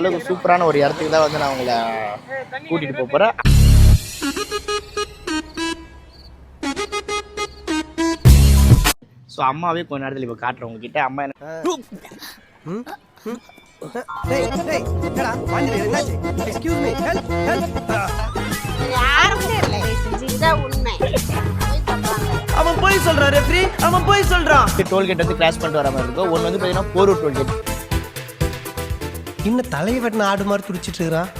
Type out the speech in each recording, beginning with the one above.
அளவுக்கு சூப்பரான ஒரு இடத்துக்கு தான் வந்து நான் உங்களை கூட்டிகிட்டு போக போகிறேன் ஸோ அம்மாவே கொஞ்ச நேரத்தில் இப்போ காட்டுறேன் உங்ககிட்ட. அம்மா என்ன அவன் போய் சொல்றான் ரெஃப்ரி. அவன் போய் சொல்றான். டோல்கேட் வந்து கிராஸ் பண்ணிட்டு வர மாதிரி இருக்கும். ஒன்று வந்து பார்த்தீங்கன்னா போரூர் டோல்கேட் இன்னும் தலையை வெட்டின ஆடு மாதிரி துடிச்சிட்டு இருக்கிறான்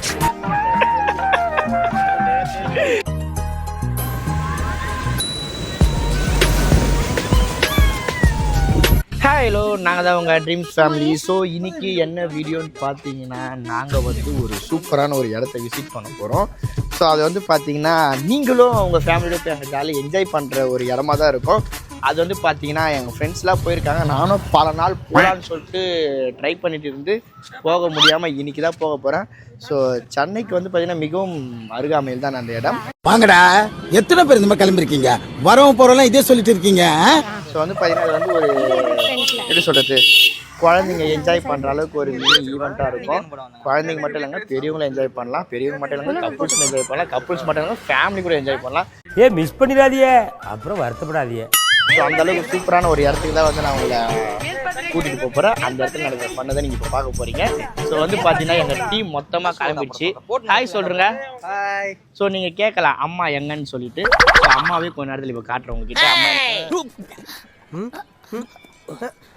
ஹலோ நாங்கள் தான் உங்கள் ட்ரீம் ஃபேமிலி ஸோ இன்னைக்கு என்ன வீடியோன்னு பார்த்தீங்கன்னா நாங்கள் வந்து ஒரு சூப்பரான ஒரு இடத்த விசிட் பண்ண போகிறோம் ஸோ அது வந்து பார்த்தீங்கன்னா நீங்களும் உங்கள் ஃபேமிலியோட போய் அங்கே ஜாலியாக என்ஜாய் பண்ணுற ஒரு இடமா தான் இருக்கும். அது வந்து பார்த்தீங்கன்னா எங்கள் ஃப்ரெண்ட்ஸ்லாம் போயிருக்காங்க. நானும் பல நாள் போகலான்னு சொல்லிட்டு ட்ரை பண்ணிட்டு இருந்து போக முடியாமல் இன்னைக்கு தான் போக போகிறேன் ஸோ சென்னைக்கு வந்து பார்த்தீங்கன்னா மிகவும் அருகாமையில் தான் அந்த இடம். வாங்கடா. எத்தனை பேர் இந்த மாதிரி கிளம்பிருக்கீங்க? வரவங்க போறவங்க இதே சொல்லிட்டு இருக்கீங்க? ஸோ வந்து பார்த்தீங்கன்னா அது வந்து ஒரு எப்படி சொல்கிறது குழந்தைங்க என்ஜாய் பண்ணுற அளவுக்கு ஒரு மினி ஈவெண்ட்டாக இருக்கும். குழந்தைங்க மட்டும் இல்லைங்க பெரியவங்களும் என்ஜாய் பண்ணலாம். பெரியவங்க மட்டும் இல்லைங்க கப்புள்ஸ் என்ஜாய் பண்ணலாம். கப்புள்ஸ் மட்டும் இல்லைங்க ஃபேமிலி கூட என்ஜாய் பண்ணலாம். ஏ மிஸ் பண்ணிடாதீங்க அப்புறம் வருத்தப்படாதீங்க ஸோ அந்த அளவுக்கு சூப்பரான ஒரு இடத்துக்கு தான் வந்து நான் உங்களை கூட்டிகிட்டு போக போகிறேன் அந்த இடத்துல நடக்கிற பண்ணதை நீங்கள் இப்போ பார்க்க போகிறீங்க ஸோ வந்து பார்த்தீங்கன்னா எங்கள் டீம் மொத்தமாக கிளம்பிடுச்சு. ஹாய் சொல்கிறேங்க ஹாய் ஸோ நீங்கள் கேட்கலாம் அம்மா எங்கன்னு சொல்லிட்டு. ஸோ அம்மாவே கொஞ்ச நேரத்தில் இப்போ காட்டுறேன் உங்ககிட்ட அம்மா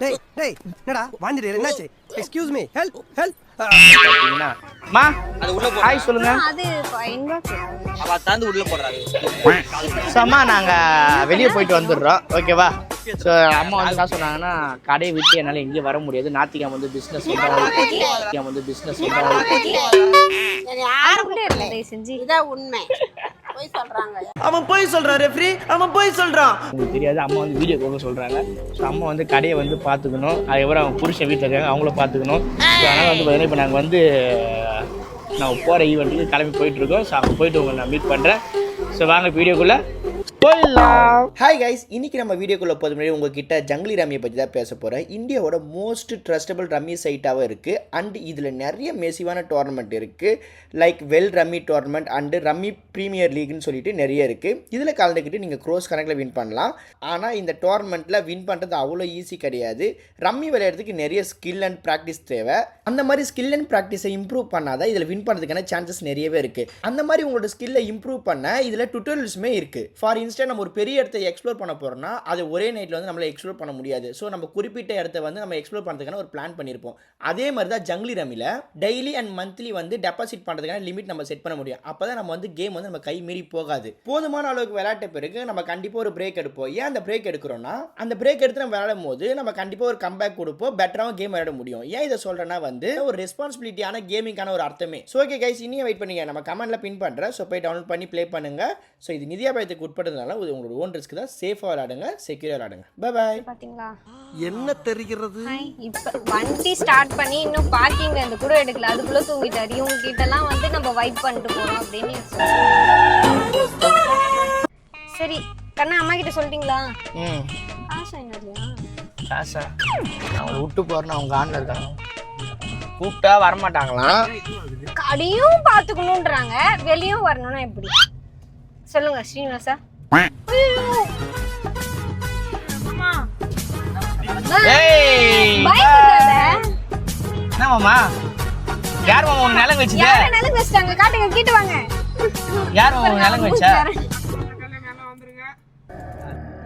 டேய் டேய் என்னடா? வாங்கிட்டு என்னாச்சு? எக்ஸ்கியூஸ் மீ ஹெல்ப் ஹெல்ப் பார்த்தீங்கன்னா அம்மா ஹாய் சொல்லுங்கள் அது இன்பாக்ஸ் ஸோ அம்மா நாங்கள் வெளியே போயிட்டு வந்துடுறோம். ஓகேவா ஸோ அம்மா வந்து என்ன சொன்னாங்கன்னா கடையை விட்டு என்னால் எங்கேயும் வர முடியாது. நாத்திகம் வந்து பிஸ்னஸ் நாத்திகம் வந்து பிஸ்னஸ் யாருமே இல்லை செஞ்சு? இதான் உண்மை. போய் சொல்றாங்க. அவன் போய் சொல்றான் ரெஃப்ரி அவன் போய் சொல்றான். உங்களுக்கு தெரியாது அம்மா வந்து வீடியோ போக சொல்கிறாங்க ஸோ அம்மா வந்து கடையை வந்து பார்த்துக்கணும். அதுக்கப்புறம் அவங்க புருஷன் வீட்டில் இருக்காங்க அவங்கள பார்த்துக்கணும். ஸோ அதனால் வந்து பார்த்தீங்கன்னா இப்போ நாங்கள் வந்து நான் போகிற ஈவெண்ட்டுக்கு கிளம்பி போயிட்டுருக்கோம் ஸோ அங்கே போயிட்டு உங்களை நான் மீட் பண்ணுறேன் ஸோ வாங்க வீடியோக்குள்ளே போயிடலாம். ஹாய் கைஸ் இன்னைக்கு நம்ம வீடியோக்குள்ளே போது முன்னாடி உங்ககிட்ட ஜங்கிலி ரம்மியை பற்றி தான் பேச போகிறேன் இந்தியாவோட மோஸ்ட் ட்ரஸ்டபிள் ரம்மி சைட்டாகவும் இருக்குது அண்ட் இதில் நிறைய மெசிவான டோர்னமெண்ட் இருக்குது like well rummy tournament and rummy premier லீக்னு சொல்லிட்டு நிறைய இருக்குது இதில் கலந்துக்கிட்டு நீங்கள் க்ரோஸ் கணக்கில் வின் பண்ணலாம். ஆனால் இந்த டோர்னமெண்ட்டில் வின் பண்ணுறது அவ்வளோ ஈஸி கிடையாது. ரம்மி விளையாடுறதுக்கு நிறைய ஸ்கில் அண்ட் ப்ராக்டிஸ் தேவை. அந்த மாதிரி ஸ்கில் அண்ட் ப்ராக்டிஸை இம்ப்ரூவ் பண்ணாதான் இதில் வின் பண்ணுறதுக்கான சான்சஸ் நிறையவே இருக்குது அந்த மாதிரி உங்களோட ஸ்கில்லை இம்ப்ரூவ் பண்ண இதில் டுட்டோரியல்ஸுமே இருக்குது ஃபார் இன்ஸ்டன்ட் நம்ம ஒரு பெரிய இடத்த எக்ஸ்ப்ளோர் பண்ண போகிறோம்னா அது ஒரே நைட்டில் வந்து நம்மளை எக்ஸ்ப்ளோர் பண்ண முடியாது. ஸோ நம்ம குறிப்பிட்ட இடத்த வந்து நம்ம எக்ஸ்ப்ளோர் பண்ணுறதுக்கான ஒரு பிளான் பண்ணியிருப்போம் அதே மாதிரி தான் ஜங்லி ரமியில் டெய்லி அண்ட் மந்த்லி வந்து டெபாசிட் பண்ணுறதுக்கான லிமிட் நம்ம செட் பண்ண முடியும். அப்போ தான் நம்ம வந்து கேம் வந்து நம்ம கை மீறி போகாது. போதுமான அளவுக்கு விளையாட்ட பிறகு நம்ம கண்டிப்பாக ஒரு பிரேக் எடுப்போம். ஏன் அந்த பிரேக் எடுக்கிறோம்னா அந்த பிரேக் எடுத்து நம்ம விளையாடும் போது நம்ம கண்டிப்பாக ஒரு கம்பேக் கொடுப்போம். பெட்டராகவும் கேம் விளையாட முடியும். ஏன் இதை சொல்கிறேன்னா வந்து ஒரு ரெஸ்பான்சிபிலிட்டியான கேமிங்கான ஒரு அர்த்தமே. ஸோ ஓகே கைஸ் இனியும் வெயிட் பண்ணுங்க நம்ம கமெண்ட்ல பின் பண்ணுறேன் ஸோ போய் டவுன்லோட் பண்ணி ப்ளே பண்ணுங்க. ஸோ இது நிதி அபாயத்துக்கு உட்பட்டதுனால இது உங்களோட ஓன் ரிஸ்க் தான். சேஃபாக விளையாடுங்க செக்யூராக விளையாடுங்க. பை பாய் பாத்தீங்களா? என்ன தெரிகிறது? ஹாய், இப்ப வண்டி ஸ்டார்ட் பண்ணி இன்னும் பார்க்கிங் அந்த கூட எடுக்கல. அதுக்குள்ள தூங்கிட்டாரு. இவங்க கிட்ட எல்லாம் வந்து நம்ம வைப் பண்ணிட்டு போறோம் அப்படின்னு. சரி கண்ணா அம்மா கிட்ட சொல்லிட்டீங்களா ம். காசு என்னது காசா? அவங்க விட்டு போறேன்னு அவங்க ஆன்ல இருக்காங்க. கூப்பிட்டா வரமாட்டாங்களாம். கடையும் பாத்துக்கணும்ன்றாங்க வெளியும் வரணும்னா எப்படி? சொல்லுங்க ஸ்ரீனிவாசா. என்ன மாமா யார் மாமா வச்சுட்ட? யாரை நிலங்க வச்சிட்டாங்க? காட்டுங்க கிட்ட வாங்க. யார் மாமா நிலங்க வச்சா?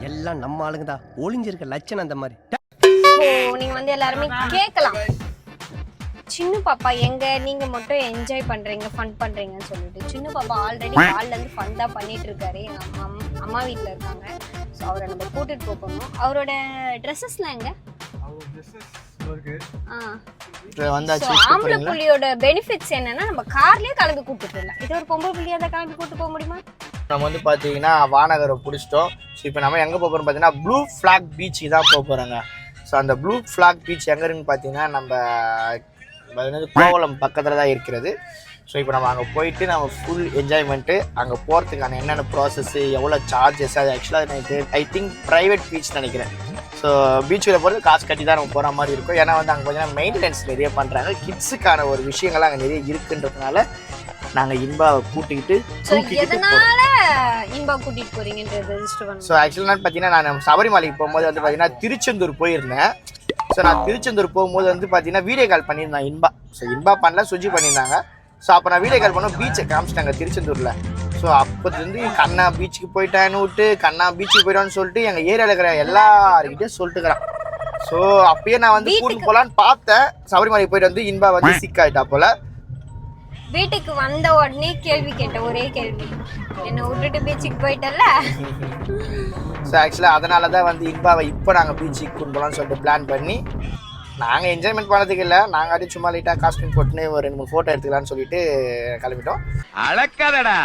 எல்லாம் நம்ம ஆளுங்க தான் ஒளிஞ்சிருக்க லட்சணம் அந்த மாதிரி. ஓ நீங்க வந்து எல்லாருமே கேட்கலாம் சின்ன பாப்பா எங்க நீங்க மட்டும் என்ஜாய் பண்றீங்க ஃபன் பண்றீங்கன்னு சொல்லிட்டு. சின்ன பாப்பா ஆல்ரெடி கால்ல இருந்து ஃபன் தான் பண்ணிட்டு இருக்காரு. எங்க அம்மா அம்மா வீட்ல இருக்காங்க. ஸோ அவரை நம்ம கூட்டிட்டு போகணும் அவரோட ட்ரெஸ்ஸஸ்லாம் எங்க? ஆம்பளை புள்ளியோட பெனிஃபிட்ஸ் என்னன்னா நம்ம கார்லயே கிளம்பி கூட்டிட்டு போயிடலாம். இது ஒரு பொம்பளை புள்ளியா தான் கிளம்பி கூட்டு போக முடியுமா? நம்ம வந்து பார்த்தீங்கன்னா வானகரை பிடிச்சிட்டோம். ஸோ இப்போ நம்ம எங்கே போக போகிறோம் பார்த்தீங்கன்னா ப்ளூ ஃப்ளாக் பீச்சுக்கு தான் போக போகிறோங்க ஸோ அந்த ப்ளூ ஃப்ளாக் பீச் எங்கே இருக்குன்னு பார்த்தீங்கன்னா நம்ம அது கோவளம் பக்கத்தில் தான் இருக்கிறது. ஸோ இப்போ நம்ம அங்கே போயிட்டு நம்ம ஃபுல் என்ஜாய்மெண்ட்டு அங்கே போகிறதுக்கான என்னென்ன ப்ராசஸ்ஸு எவ்வளோ சார்ஜஸ் அது ஆக்சுவலாக எனக்கு ஐ திங்க் ப்ரைவேட் பீச் நினைக்கிறேன். ஸோ பீச்சில் போகிறது காசு கட்டி தான் நம்ம போகிற மாதிரி இருக்கும். ஏன்னா வந்து அங்கே கொஞ்சம் மெயின்டெனன்ஸ் நிறைய பண்ணுறாங்க கிட்ஸுக்கான ஒரு விஷயங்கள்லாம் அங்கே நிறைய இருக்குன்றதுனால நாங்கள் இன்பாவை கூட்டிக்கிட்டு இன்பா கூட்டிட்டு போறீங்கன்றது ரெஜிஸ்டர் ஸோ ஆக்சுவலாக பார்த்தீங்கன்னா நான் சபரிமலைக்கு போகும்போது வந்து பார்த்தீங்கன்னா திருச்செந்தூர் போயிருந்தேன். ஸோ நான் திருச்செந்தூர் போகும்போது வந்து பார்த்தீங்கன்னா வீடியோ கால் பண்ணியிருந்தேன் இன்பா. ஸோ இன்பா பண்ணல சுஜி பண்ணியிருந்தாங்க. ஸோ அப்போ நான் வீடியோ கால் பண்ண பீச்சை காமிச்சிட்டாங்க திருச்செந்தூரில். ஸோ அப்போதுலேருந்து கண்ணா பீச்சுக்கு போயிட்டான்னு விட்டு. கண்ணா பீச்சுக்கு போயிட்டான்னு சொல்லிட்டு எங்கள் ஏரியாவில் இருக்கிற எல்லாருக்கிட்டையும் சொல்லிட்டுக்கிறான். ஸோ அப்பயே நான் வந்து கூட்டிட்டு போகலான்னு பார்த்தேன். சபரிமலைக்கு போயிட்டு வந்து இன்பா வந்து சிக் ஆயிட்டா போல. வீட்டுக்கு வந்த உடனே கேள்வி கேட்ட ஒரே கேள்வி. என்ன விட்டுட்டு பீச்சுக்கு போயிட்டல ஸோ ஆக்சுவலாக அதனால தான் வந்து இன்பாவை இப்போ நாங்கள் பீச்சுக்கு கொண்டு போகலான்னு சொல்லிட்டு பிளான் பண்ணி நாங்கள் என்ஜாய்மெண்ட் பண்ணதுக்கு இல்லை. நாங்கள் அப்படியே சும்மா லைட்டாக காஸ்டியூம் போட்டுன்னு ஒரு ரெண்டு மூணு ஃபோட்டோ எடுத்துக்கலாம்னு சொல்லிட்டு கிளம்பிட்டோம். அளக்காதடா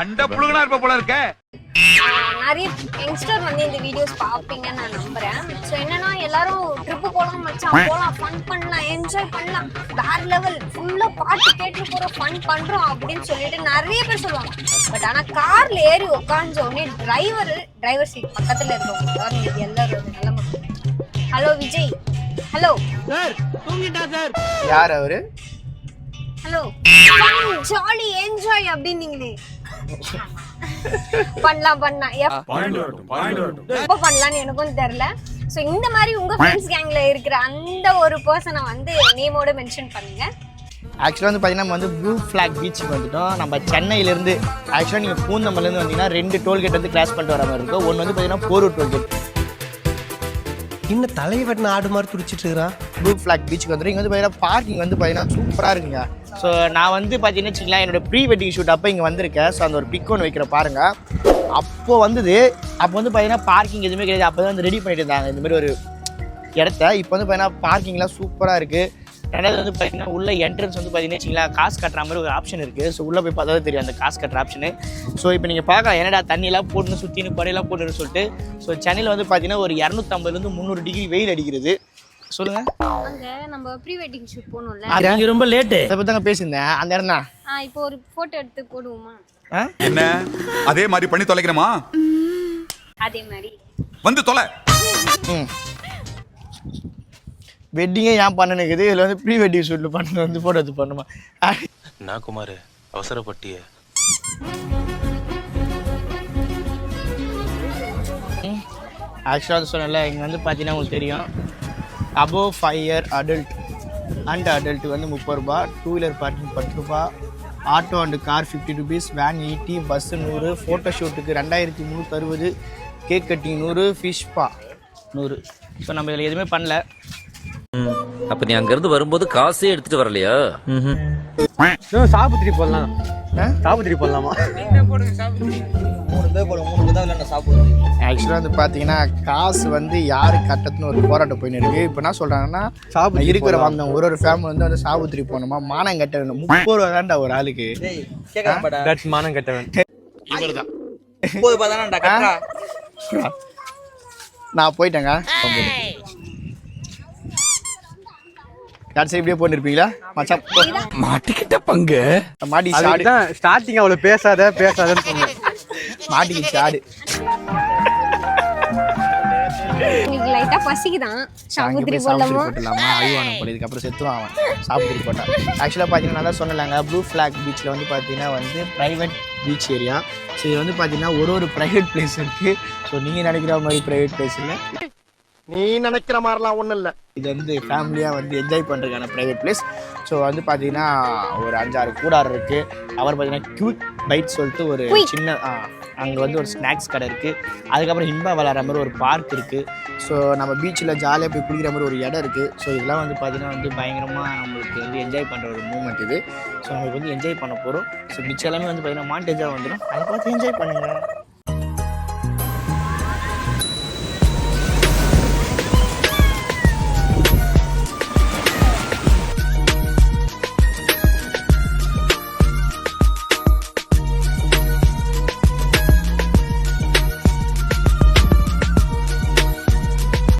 அண்ட புழுகனா இருப்ப போல இருக்க. நிறைய யங்ஸ்டர் வந்து இந்த வீடியோஸ் பார்ப்பீங்கன்னு நான் நம்புறேன். ஸோ என்னன்னா எல்லாரும் ட்ரிப்பு போகலாம் மச்சான் போகலாம் ஃபன் பண்ணலாம் என்ஜாய் பண்ணலாம். வேற லெவல் ஃபுல்லா பாட்டு கேட்டு போறோம் ஃபன் பண்றோம் அப்படின்னு சொல்லிட்டு நிறைய பேர் சொல்லுவாங்க. பட் ஆனா கார்ல ஏறி உட்கார்ந்த உடனே டிரைவர் டிரைவர் சீட் பக்கத்துல இருக்கவங்க எல்லாரும் நிலைமை ஹலோ விஜய். ஹலோ யார் அவரு? Hello jolly enjoy அப்படின்னீங்களே. பண்ணலாம் பண்ணலாம். எப்ப பண்ணலாம்னு எனக்கும் தெரியல. சோ இந்த மாதிரி உங்க ஃப்ரெண்ட்ஸ் கேங்ல இருக்கிற அந்த ஒரு பர்சனை வந்து நேமோட மென்ஷன் பண்ணுங்க. ஆக்சுவலாக வந்து பார்த்தீங்கன்னா நம்ம வந்து ப்ளூ ஃப்ளாக் பீச்சுக்கு வந்துட்டோம். நம்ம சென்னையிலேருந்து ஆக்சுவலாக நீங்கள் பூந்தமல்லேருந்து வந்தீங்கன்னா ரெண்டு டோல்கேட் வந்து கிராஸ் பண்ணிட்டு வர மாதிரி இருக்கும். ஒன்று வந்து பார்த்தீங்கன்னா போரூர் டோல்கேட் இன்னும் தலையை வெட்டின ஆடு மாதிரி துடிச்சிட்டு இருக்கிறான் ப்ளூ ஃப்ளாக் பீச்சுக்கு வந்துடும் இங்கே வந்து பார்த்தீங்கன்னா பார்க்கிங் வந்து பார்த்தீங்கன்னா சூப்பராக இருக்குங்க. ஸோ நான் வந்து பார்த்தீங்கன்னா வச்சுக்கலாம் என்னோட ப்ரீ வெட்டிங் ஷூட் அப்போ இங்கே வந்திருக்கேன். ஸோ அந்த ஒரு பிக் ஒன்று வைக்கிற பாருங்க. அப்போ வந்தது அப்போ வந்து பார்த்தீங்கன்னா பார்க்கிங் எதுவுமே கிடையாது. அப்போ தான் வந்து ரெடி பண்ணிட்டு இருந்தாங்க. இந்த மாதிரி ஒரு இடத்த. இப்போ வந்து பார்த்தீங்கன்னா பார்க்கிங்லாம் சூப்பராக இருக்குது ரெண்டாவது வந்து பார்த்தீங்கன்னா உள்ள என்ட்ரன்ஸ் வந்து பார்த்தீங்கன்னா வச்சுங்களேன் காசு கட்டுற மாதிரி ஒரு ஆப்ஷன் இருக்குது ஸோ உள்ளே போய் பார்த்தா தான் தெரியும் அந்த காசு கட்டுற ஆப்ஷனு ஸோ இப்போ நீங்கள் பார்க்கலாம் என்னடா தண்ணியெல்லாம் போட்டுன்னு சுற்றின்னு படையெல்லாம் போட்டுன்னு சொல்லிட்டு. ஸோ சென்னையில் வந்து பார்த்தீங்கன்னா ஒரு இரநூத்தம்பதுலேருந்து முந்நூறு டிகிரி வெயில் அடிக்கிறது. சொல்லுங்கள் அங்க நம்ம ப்ரீ வெட்டிங் ஷூட் போகணும்ல நீங்க ரொம்ப லேட்டு. அதை தாங்க பேசியிருந்தேன். அந்த இடம் தான் ஆ இப்போ ஒரு போட்டோ எடுத்து போடுவோமா? என்ன? அதே மாதிரி பண்ணி தொலைக்கிறோமா அதே மாதிரி. வந்து தொலை. வெட்டிங்கே ஏன் பண்ணனுக்குது இதில் வந்து ப்ரீ வெட்டிங் ஷூட்டில் பண்ணது வந்து ஃபோட்டோ எடுத்து பண்ணுமா நான் குமார்? அவசரப்பட்டிய. ஆக்சுவலாக சொன்னல இங்கே வந்து பார்த்தீங்கன்னா உங்களுக்கு தெரியும். Above five year adult and adult வந்து முப்பது ரூபா டூ வீலர் பார்க்கிங் பத்து ரூபா auto and car fifty rupees van eighty bus நூறு ஃபோட்டோ ஷூட்டுக்கு ரெண்டாயிரத்தி முந்நூற்றி அறுபது கேக் கட்டிங் நூறு ஃபிஷ்பா நூறு. ஸோ நம்ம இதில் எதுவுமே பண்ணல. அப்ப நீ அங்க இருந்து வரும்போது காசே எடுத்துட்டு வரலையா? சாபுத்திரி போடலாம்? சாபுத்திரி போடலாமா ஆக்சுவலாக வந்து பார்த்தீங்கன்னா காசு வந்து யாரு கட்டத்துன்னு ஒரு போராட்டம் போயின்னு இருக்கு. இப்போ என்ன சொல்கிறாங்கன்னா சாபுத்திரி இருக்கிற வந்த ஒரு ஒரு ஃபேமிலி வந்து வந்து சாபுத்திரி போகணுமா? மானம் கட்ட வேணும். முப்பது ரூபா தான்டா ஒரு ஆளுக்கு. மானம் கட்டவன் இவர் தான் நான் போயிட்டேங்க கடைசி இப்படியே போட்டுருப்பீங்களா? மச்சான் போ. மாட்டிக்கிட்ட பங்கு. மாடி சாடு. அதுதான் ஸ்டார்டிங் அவ்வளவு பேசாத பேசாதன்னு சொன்னேன். மாட்டிக்கு சாடு. உங்களுக்கு லைட்டா பசிக்குதான். சாப்பிட்டு போடலாமா போட்டுலாமா போல இதுக்கப்புறம் செத்துவான் அவன். சாப்பிட்டு போட்டான். ஆக்சுவலாக பார்த்தீங்கன்னா நான் தான் சொன்னலாங்க ப்ளூ ஃப்ளாக் பீச்சில் வந்து பார்த்தீங்கன்னா வந்து ப்ரைவேட் பீச் ஏரியா ஸோ இது வந்து பார்த்தீங்கன்னா ஒரு ஒரு ப்ரைவேட் பிளேஸ் இருக்குது ஸோ நீங்கள் நினைக்கிற மாதிரி ப்ரைவேட் பிளேஸ் இல்லை. நீ நினைக்கிற மாதிரிலாம் ஒண்ணும் இல்ல. இது வந்து ஃபேமிலியாக வந்து என்ஜாய் பண்ணுறதுக்கான ப்ரைவேட் பிளேஸ் ஸோ வந்து பார்த்தீங்கன்னா ஒரு அஞ்சாறு கூடாரம் இருக்குது அப்புறம் பார்த்தீங்கன்னா க்யூட் பைட் சொல்லிட்டு ஒரு சின்ன அங்கே வந்து ஒரு ஸ்நாக்ஸ் கடை இருக்குது அதுக்கப்புறம் இன்பா விளாட்ற மாதிரி ஒரு பார்க் இருக்குது ஸோ நம்ம பீச்சில் ஜாலியாக போய் குளிக்கிற மாதிரி ஒரு இடம் இருக்குது ஸோ இதெல்லாம் வந்து பார்த்தீங்கன்னா வந்து பயங்கரமாக நம்மளுக்கு வந்து என்ஜாய் பண்ணுற ஒரு மூமெண்ட் இது. ஸோ நம்மளுக்கு வந்து என்ஜாய் பண்ண போகிறோம் ஸோ மிச்சம் எல்லாமே வந்து பார்த்தீங்கன்னா மாண்டேஜாக வந்துடும் அதை பார்த்து என்ஜாய் பண்ணுங்கள்